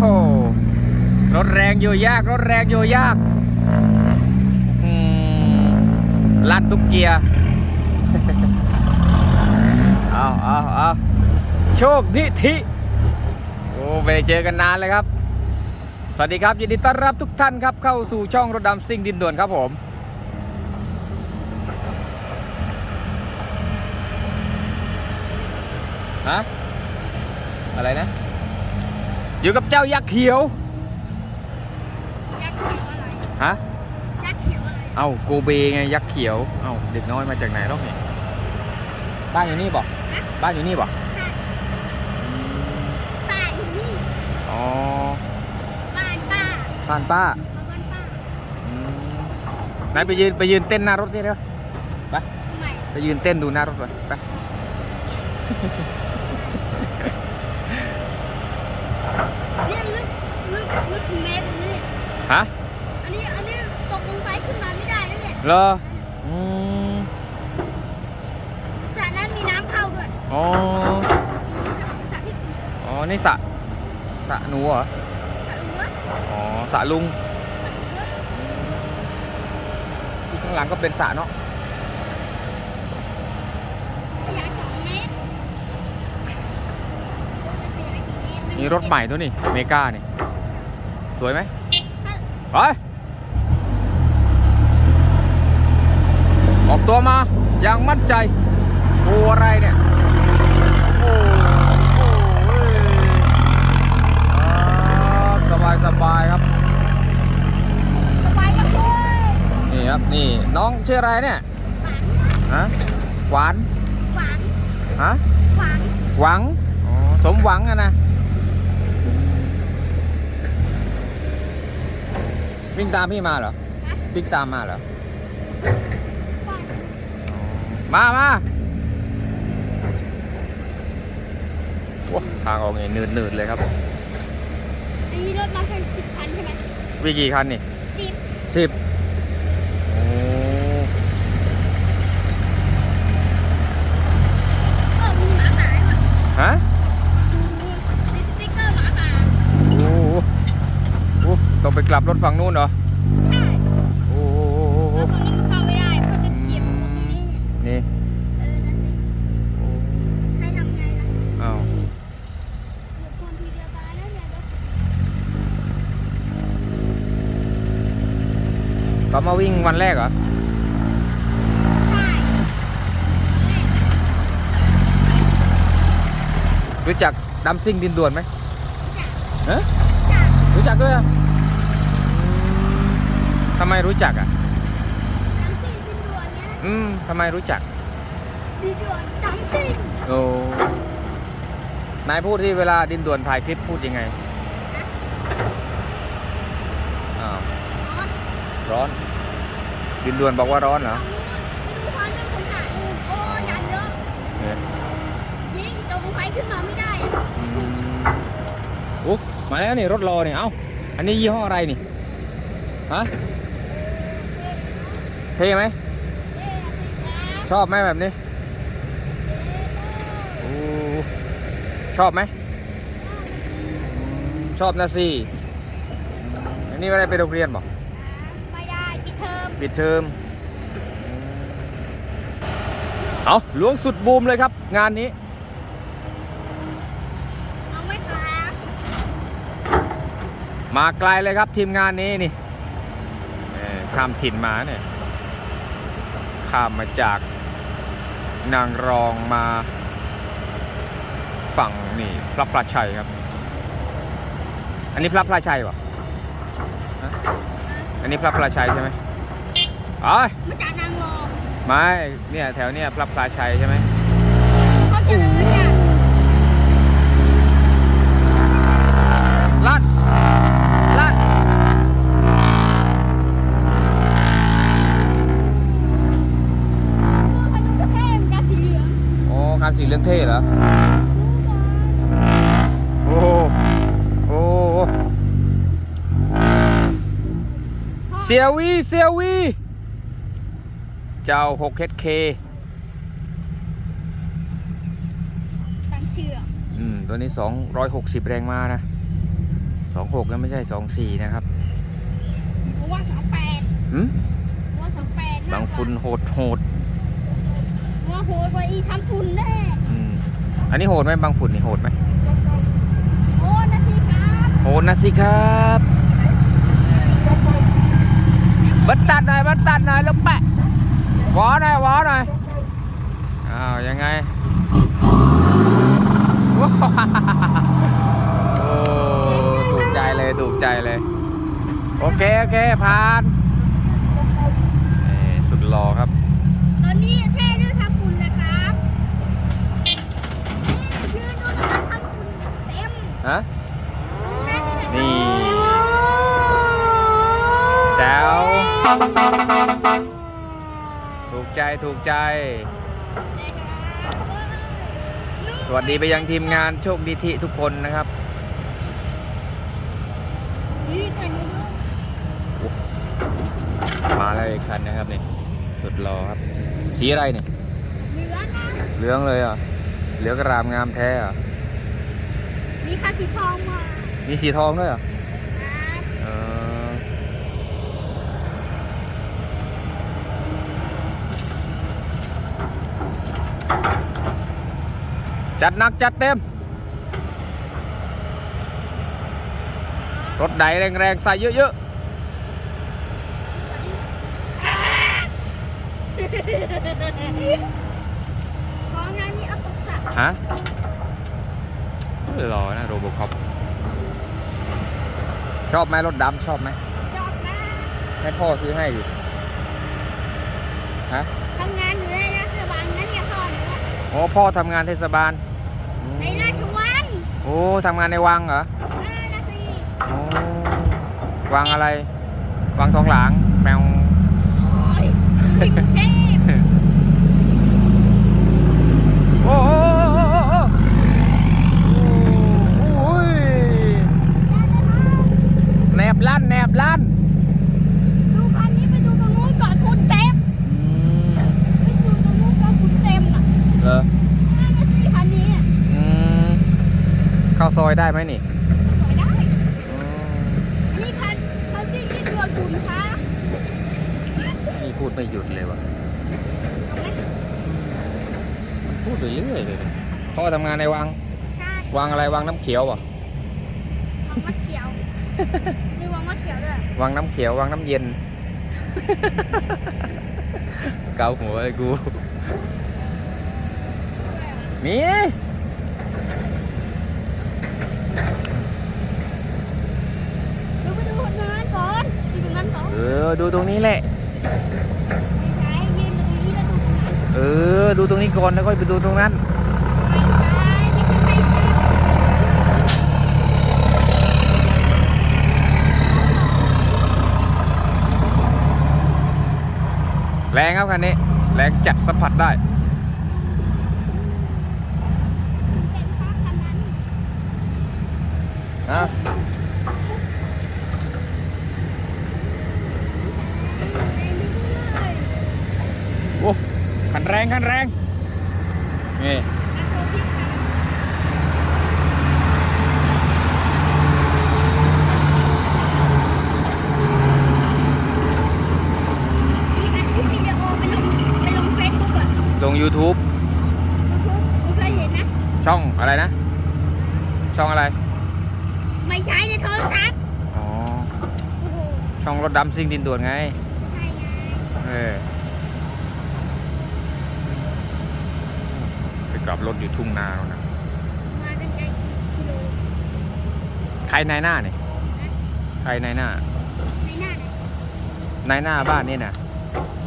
โอ้รถแรงอยู่ยากรถแรงอยู่ยากลั่นทุกเกียร์ เอาเอาเอาโชคนิธิโอ้ไม่ได้เจอกันนานเลยครับ สวัสดีครับ ยินดีต้อนรับทุกท่านครับเข้าสู่ช่องรถดำซิ่งดินด่วนครับผม ฮะอะไรนะ อยู่กับเจ้ายักษ์เขียว ยักษ์เขียวอะไร ฮะ ยักษ์เขียวอะไร เอ้าโกเบไงยักษ์เขียว เอ้าเด็กน้อยมาจากไหนรอบนี้บ้านอยู่นี่บอกบ้านอยู่นี่บอกป้าอยู่นี่ อ๋อ บ้านป้า บ้านป้ามาบ้านป้าอืมไหนไปยืนไปยืนเต้นหน้ารถดิเร็วไป ทำไม ไปยืนเต้นดูหน้ารถไปไป เนี่ยลึกลึกลึกถึง เมตรเลยเนี่ยฮะอันนี้อันนี้ตกลงไปขึ้นมาไม่ได้แล้วเนี่ยเหรออืมสระนั้นมีน้ำเข้าด้วยอ๋อสระที่อ๋อนี่สระสระหนูเหรอสระหลวงอ๋อสระลุงสระหลวงที่ข้างหลังก็เป็นสระเนาะขยายสองเมตรจะเป็นอะไรกี่เมตรนี่รถใหม่ตัวนี่เมกานี่ สวยไหมถ้าไปออกตัวมาอย่างมั่นใจโอ้อะไรเนี่ยโอ้โอ้ยครับสบายสบายครับสบายจังเลยนี่ครับนี่น้องชื่ออะไรเนี่ยฮะหวานหวานฮะหวานหวังอ๋อสมหวังอะนะ วิ่งตามพี่มาเหรอวิ่งตามมาเหรอหวานมามาโอ้ทางออกนี่นืดนืดๆเลยครับอันนี้รถมาแค่สิบคันใช่ไหมวิ่งกี่คันนี่สิบสิบโอ้ เออมีหมาหมาด้วย ฮะ มีสติ๊กเกอร์หมาหมา โอ้โหโอ้ต้องไป กลับรถฝั่งนู้นเหรอใช่โอ้โหแล้วตรงนี้มันเข้าไม่ได้เพราะจะเหยียบตรงนี้เนี่ยนี่เออนั่นสิให้ทำไงล่ะอ้าวเหยียบคนทีเดียวตายแล้วเนี่ยเดี๋ยวก็มาวิ่งวันแรกเหรอใช่รู้จักดัมซิ่งดินด่วนไหมจับเอ๊ะจับรู้จักด้วยเหรออืม ทำไมรู้จักอะน้ำซิ่งดินด่วนเนี่ยอืมทำไมรู้จัก ดินด่วนน้ำซิ่งโอ้นายพูดที่เวลาดินด่วนถ่ายคลิปพูดยังไงอ้าวร้อนร้อน ดินด่วนบอกว่าร้อนเหรอดูความเป็นคนหนาดูโอ้ยันเยอะเนี่ยยิงตรงไฟขึ้นมาไม่ได้อะอืมอุ๊บมาแล้วนี่รถรอเนี่ยเอ้าอันนี้ยี่ห้ออะไรนี่ฮะ เท่ไหมเอ๊ะสิครับชอบไหมแบบนี้โอ้ชอบไหมอืมชอบนะสิอันนี้ไม่ได้ไปโรงเรียนบอกไม่ได้ปิดเทอมปิดเทอมเอาล้วงสุดบูมเลยครับ งานนี้เอาไหมครับมาไกลเลยครับทีมงานนี้นี่เอ่อข้ามถิ่นมาเนี่ย ข้ามมาจากนางรองมาฝั่งนี่พระพลาชัยครับ อันนี้พระพลาชัยปะฮะอันนี้พระพลาชัยใช่ไหมอ๋อมาจากนางรองไม่เนี่ยแถวเนี่ยพระพลาชัยใช่ไหมเขาเจริญเนี่ยลัดลัด สีเหลืองเท่เหรอ โอ้โหโอ้โหเซียวีเซียวี เจ้า 6HK เชื่ออืม ตัวนี้สองร้อยหกสิบแรงมานะสองหกนะไม่ใช่สองสี่นะครับเพราะว่าสองแปดหืมเพราะว่าสองแปดบางฝุ่นโหดโหด ว่าโหดกว่าอีทำฝุ่นแน่อืมอันนี้โหดไหมบางฝุ่นนี่โหดไหมโอ้นะสิครับโหดนะสิครับบัดตัดหน่อยบัดตัดหน่อยแล้วแปะวอหน่อยวอหน่อยอ้าวยังไงว้าวโอ้ถูกใจเลยถูกใจเลย โอเค โอเคผ่านนี่สุดหล่อครับ ตอนนี้เท่ด้วยทำฝุ่นนะครับนี่ยืนดูนะทำฝุ่นเต็ม ฮะนี่แจ๋วถูกใจถูกใจ สวัสดีไปยังทีมงานโชคดีทิทุกคนนะครับนี่ถ่ายรูปมาเลยคันนะครับนี่สุดหล่อครับสีอะไรเนี่ยเหลืองเลยเหรอะเหลืองกระรามงามแท้อะ มีคันสีทองมามีสีทองด้วยเหรอะครับเออจัดหนักจัดเต็ม รถใดแรงๆ ใส่เยอะของงานนี้เอาตกสระๆฮะ หล่อนะโรบคอปชอบไหมรถดำชอบไหมจอดนะให้พ่อซื้อให้ดิฮะทำงานอยู่ในราชบังนะเนี่ยพ่อหนูอะโอ้พ่อทำงานเทศบาลในราชวังโอ้ทำงานในวังเหรอเออนะสิโอ้วังอะไร วังทองหลางแมว โอ้ยกรุงเทพ โอ้โอ้โอ้โอ้โอ้ยแนบ ลั่นแนบลั่นดูคันนี้ไปดูตรงนู้นก่อนฝุ่นเต็มอืมไปดูตรงนู้นก่อนฝุ่นเต็มอะเหรอนั่นนะสิคันนี้อะอืมเข้าซอยได้ไหมนี่สวยได้อืมอันนี้คันคันที่ที่ตรวจฝุ่นคะนี่พูดไม่หยุดเลยวะเอาไหมพูดไปเรื่อยเลยพ่อทำงานในวังใช่ วังอะไรวังน้ำเขียวป่ะวังมะเขียวมีวังมะเขียวด้วยวังน้ำเขียววังน้ำเย็น เกาหัวเลยกูมีดูไปดูตรงนั้นก่อนดูตรงนั้นก่อนเออดูตรงนี้แหละ ไม่ใช่ยืนตรงนี้แล้วดูตรงนั้นเออ ดูตรงนี้ก่อนแล้วค่อยไปดูตรงนั้น ไม่ใช่ไม่ใช่ใครสิ แรงครับคันนี้ แรงจัดสัมผัสได้นะโอ้คันแรงคันแรงนี่ อาโชว์พี่ค่ะนี่อัดคลิปวิดีโอไปลงไปลงเฟซบุ๊กอะ ล ง YouTube ยูทูบคุณเคยเห็นนะ ช่องอะไรนะ ช่องอะไร ไม่ใช่ในโทรศัพท์อ๋อ โอ้โหช่องรถดำซิ่งดินด่วนไง ใช่ไงเออไปกลับรถอยู่ทุ่งนาแล้วนะมากันไกลกิโลใครนายหน้าเนี่ยใครนายหน้า ในหน้าเนี่ยนายหน้าบ้านนี่นะ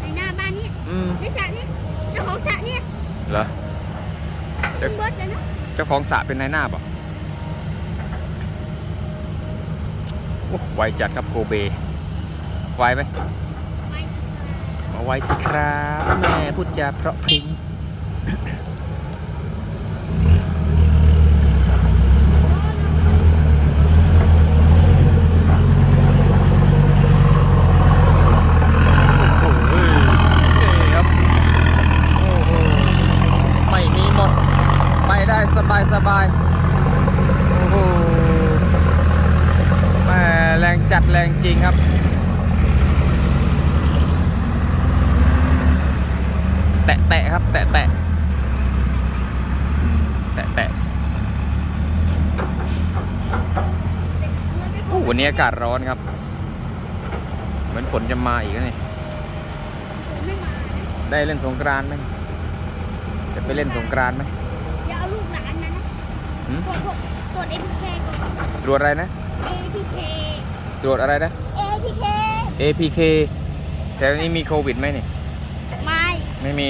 ในหน้าบ้านเนี่ยอืม ในสระเนี่ย เจ้าของสระเนี่ยเหรอคุณเบิร์ดเลยนะเจ้าของสระเป็นนายหน้าเปล่ะไวจัดครับโกเบไวไหมไม่มาไวสิครับแม่พูดจาเพราะพริ้งโอ้โหนี่ครับ โอ้โห ไม่มีหมด ไม่ได้ สบายสบายโอ้โหแม่แรงจัดแรงจริงครับ แตะ แตะครับแตะแตะอืมแตะแตะเราไปโอ้วันนี้อากาศร้อนครับ เหมือนฝนจะมาอีกแล้วนี่ผมไม่มานะได้เล่นสงกรานต์ไหมจะไปเล่นสงกรานต์ไหมอย่าเอาลูกหลานมานะหืมตรวจพวกตรวจ APK ก่อนตรวจอะไรนะ APK ตรวจอะไรนะ APK APK แถวนี้มีโควิดไหมนี่ไม่ไม่มี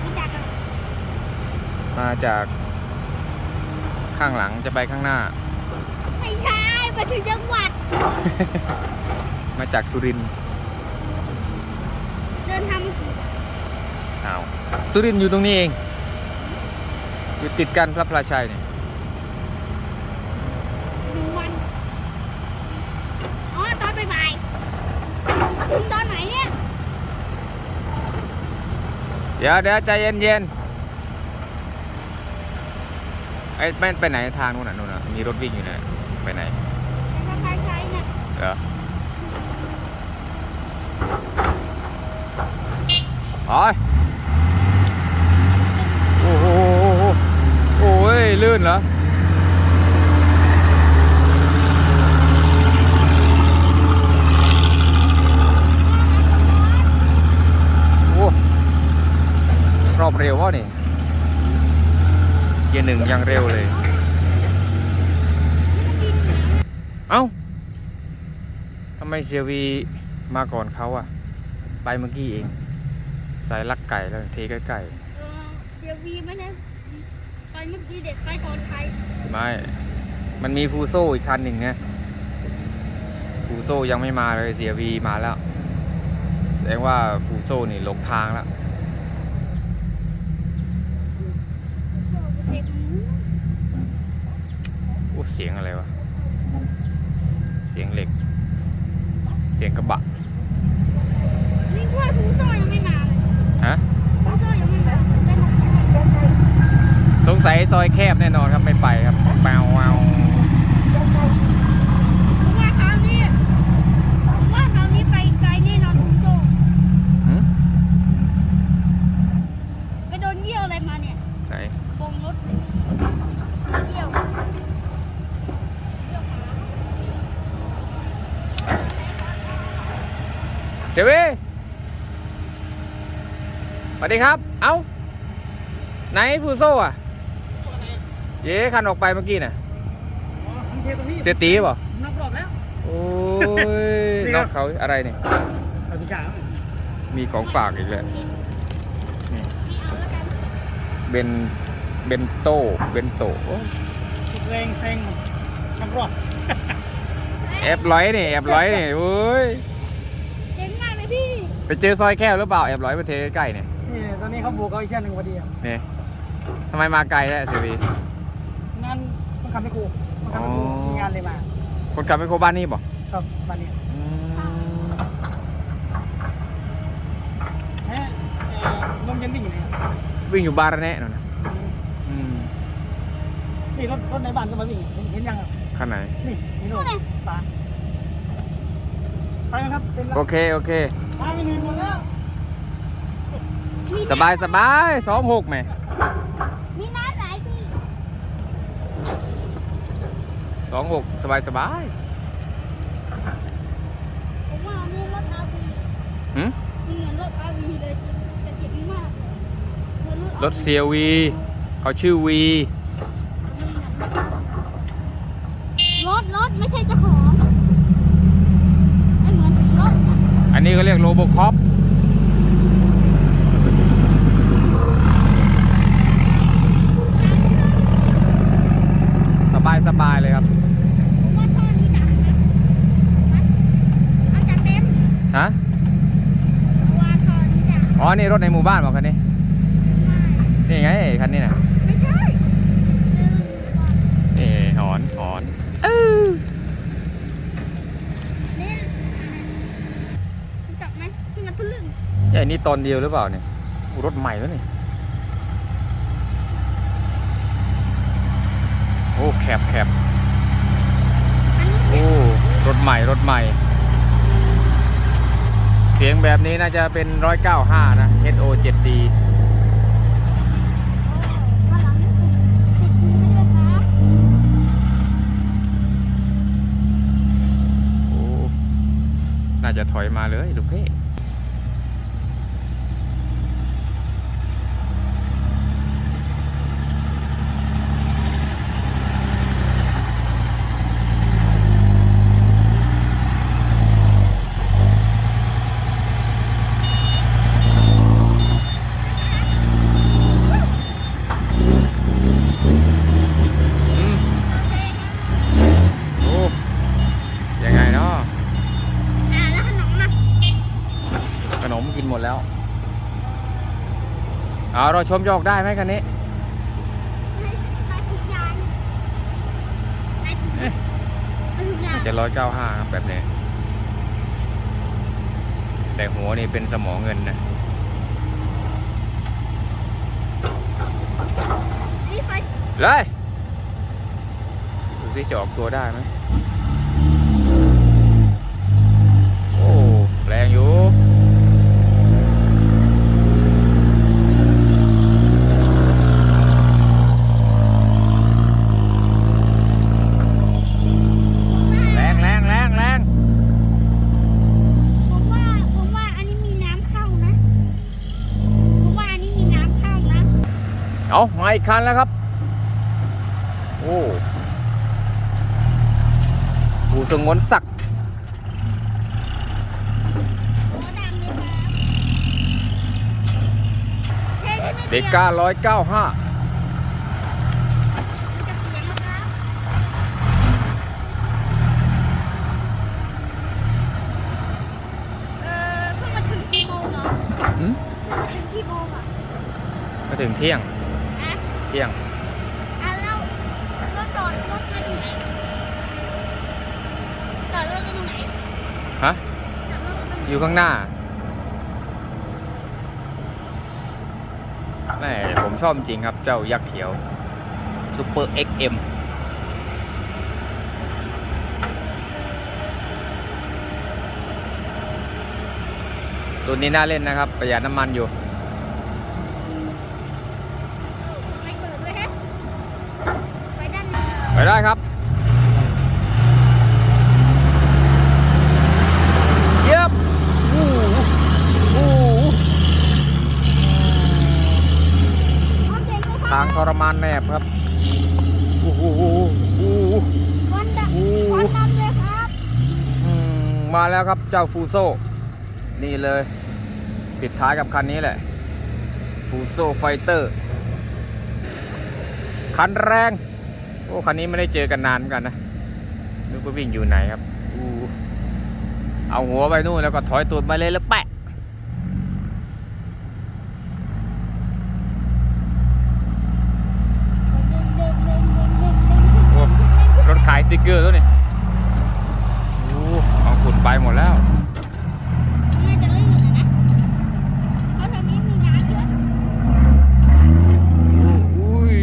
ไม่จากกัน มาจากข้างหลังจะไปข้างหน้า ไม่ใช่ไปถึงจังหวัด มาจากสุรินทร์เดินทางมากี่วันอ้าวสุรินทร์อยู่ตรงนี้เอง อยู่ติดกันพระพลาชัยเนี่ยหนึ่งวันอ๋อตอนบ่ายๆมาถึงตอนไหนเนี่ย เดี๋ยวเดี๋ยวใจเย็นเย็นไอ้แม่นไปไหนทางนู้นน่ะนู้นน่ะมีรถวิ่งอยู่นะไปไหนแต่ถ้าใครใช้น่ะเหรอโอ้ยโอ้โหโอ้โหโอ้ยลื่นเหรอโอ้รอบเร็ววะนี่ เกียร์หนึ่งยังเร็วเลยนี่มันดินอยู่นะเอ้าทำไมเสียวีมาก่อนเขาอะไปเมื่อกี้เอง สายลักไก่แล้วเทใกล้เออเสียวีไม่ได้ไปเมื่อกี้เด็กไปตอนใครๆไม่ มันมีฟูโซอีกคันหนึ่งนะฟูโซยังไม่มาเลยเสียวีมาแล้ว แสดงว่าฟูโซนี่หลงทางแล้ว เด็กมัน โอ้เสียงอะไรวะ เสียงเหล็ก เสียงกระบะ นี่กล้วยฟูโซ่ยังไม่มาเลยฮะฟูโซ่ยังไม่มาได้ไหมสงสัยซอยแคบแน่นอนครับไม่ไปครับแปวแวว ผมว่าคราวนี้ผมว่าคราวนี้ไปไกลแน่นอนฟูโซ่ หืม ไปโดนเยี่ยวอะไรมาเนี่ย ไหน โกงรถเลยเยี่ยวเยี่ยวขา เสียวีสวัสดีครับ เอ้า ไหนฟูโซอะเย้คันออกไปเมื่อกี้น่ะเทตรงนี้เสียตีบ่นับรอบแล้ว โอ้ยนี่นครัอบกเขาอะไรเนี่ยเอาทุกอย่างมีของฝากอีกแล้วไม่เอาแล้วกันเบนเบนโต้เบนโต้โอ้ทุกแรงเซ็งนับรอบแอบร้อยนี่แอบร้อยนี่โอ้ย เจ๋งมากเลยพี่ ไปเจอซอยแคบหรือเปล่าแอบร้อยมาเทใกล้ๆเนี่ยนี่ตอนนี้เขาบุกเอาอีกแค่หนึ่งพอดีอะนี่ทำไมมาไกลแท้เสียวีงานต้องทำให้กูต้องทำให้กูอ๋อมีงานเลยมา คนขับไปโคบ้านนี่บ่ครับบ้านนี้อืมแฮะเอ่อลมเย็นวิ่งอยู่เนี่ยวิ่งอยู่บาระแนะนั่นนะอืมนี่รถรถในบ้านก็มาวิ่งเห็นเห็นยังอะคันไหนนี่นี่รนู่ถนเลยตา ไปไหมครับเต็มแล้วโอเค โอเคตาไม่เหนื่อยหมดแล้วมีสบายสบายสองหกไหม มีน้ำไหลพี่สองหกสบายสบายผมว่านี่รถอาวีหืมเหมือนรถอาวีเลยแต่เจ๋งมากเหมือนรถเซียวี เขาชื่อวี รถรถไม่ใช่เจ้าของไม่เหมือนรถอะ อั นนี้เขาเรียกโรโบคอปสบายสบายเลยครับผมว่าท่อนี้ดังนะเอาจากเต็มฮะผมว่าท่อนี้ดังอ๋อ นี่รถในหมู่บ้านบอกคันนี้ นี่ไงคันนี้นะไม่ใช่เดินก่อนนี่หอนหอนเออ ใหญ่นี่ตอนเดียวหรือเปล่าเนี่ยรถใหม่แล้วนี่โอ้แคบแบโอ้รถใหม่รถใหม่ เสียงแบบนี้น่าจะเป็นร้อยเก้าห้านะ HO 7D น่าจะถอยมาเลยลูกเพ่ เอาเราชมจะออกได้ไหมคันนี้เอ๊ะย่างให้ทุกอย่างจะร้อยเก้าห้าครับแบบนี้ แต่หัวนี่เป็นสมองเงินนะเลยดูสิจะออกตัวได้ไหมโอ้ แรงอยู่ แรงแรงแรงแรง ผมว่าผมว่าอันนี้มีน้ำเข้านะผมว่าอันนี้มีน้ำเข้านะ เอามาอีกคันแล้วครับ โอ้ปูสงวนศักดิ์โอ้ดำเลยครับเท่ที่ไม่เด็กเดียวก้าร้อยเก้าห้ามันจะเสียงนะครับเออเพิ่งมาถึงกี่โมงเหรอเพิ่งมาถึงกี่โมงอะมาถึงเที่ยงอะ เที่ยงอะแล้วแล้วจอดรถกันตรงไหนจอดรถกันตรงไหนฮะจอดรถกันตรงไหนอยู่ข้างหน้าแม่ผมชอบจริงครับเจ้ายักษ์เขียวซูเปอร์ XM ตัวนี้น่าเล่นนะครับ ประหยัดน้ำมันอยู่ ไม่เปิดด้วยฮะไปด้านใน ไปได้ครับ เย็บอู้หูอู้หูโอเคก็ทางทรมานแนบครับอู้หูอู้หูอู้หูวันดำอู้วันดำเลยครับอืมมาแล้วครับเจ้าฟูโซ นี่เลย ปิดท้ายกับคันนี้แหละ ฟูโซไฟเตอร์ คันแรงโอ้คันนี้ไม่ได้เจอกันนานเหมือนกันนะนึกว่าวิ่งอยู่ไหนครับอู้เอาหัวไปนู่นแล้วก็ถอยตูดมาเลยแล้วแปะรถขายสติ๊กเกอร์ตัวนี้โอ้เอาฝุ่นไปหมดแล้วอุ้ย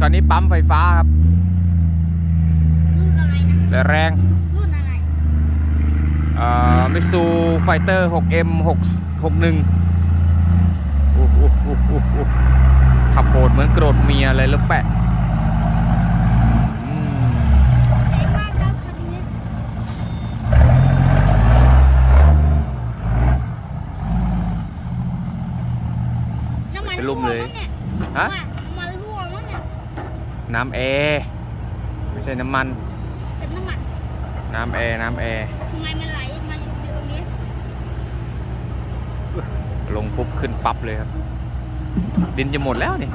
คันนี้ปั๊มไฟฟ้าครับ แต่แรงรุ่นอะไรอ่ามิซูไฟเตอร์ 6M 6 61โอ้โหโอ้โหโอ้โหขับโหดเหมือนโกรธเมียเลยแล้วแปะอืมแรงมากครับคันนี้น้ำมันเป็นลุ่มเลยรั่วมั้งเนี่ยฮะว่าน้ำมันรั่วมั้งเนี่ยน้ำแอร์ไม่ใช่น้ำมันเป็นน้ำมัน น้ำแอร์น้ำแอร์ทำไมมันไหลมาอยู่ตรงนี้ลงปุ๊บขึ้นปั๊บเลยครับ ดินจะหมดแล้วนี่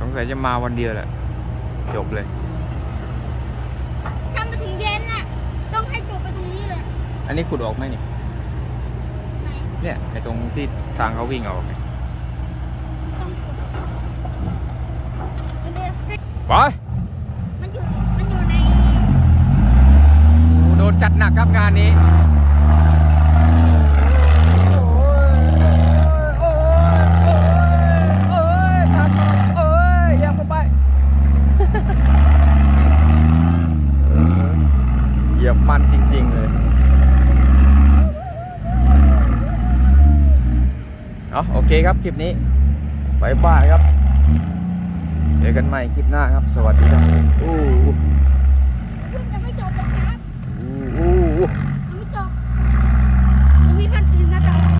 สงสัยจะมาวันเดียวแหละ จบเลย ถ้ามาถึงเย็นน่ะ ต้องให้จบไปตรงนี้เลยอันนี้ขุดออกไหมนี่ ไหนเนี่ยไอตรงที่ทางเขาวิ่งออกเนี่ยต้องกดเดี๋ยวๆให้ไป นจัดหนักครับงานนี้เหยียบมันจริง ๆ เลยเอาโอเคครับ คลิปนี้ไปบ้านครับ เจอกันใหม่คลิปหน้าครับ สวัสดีครับ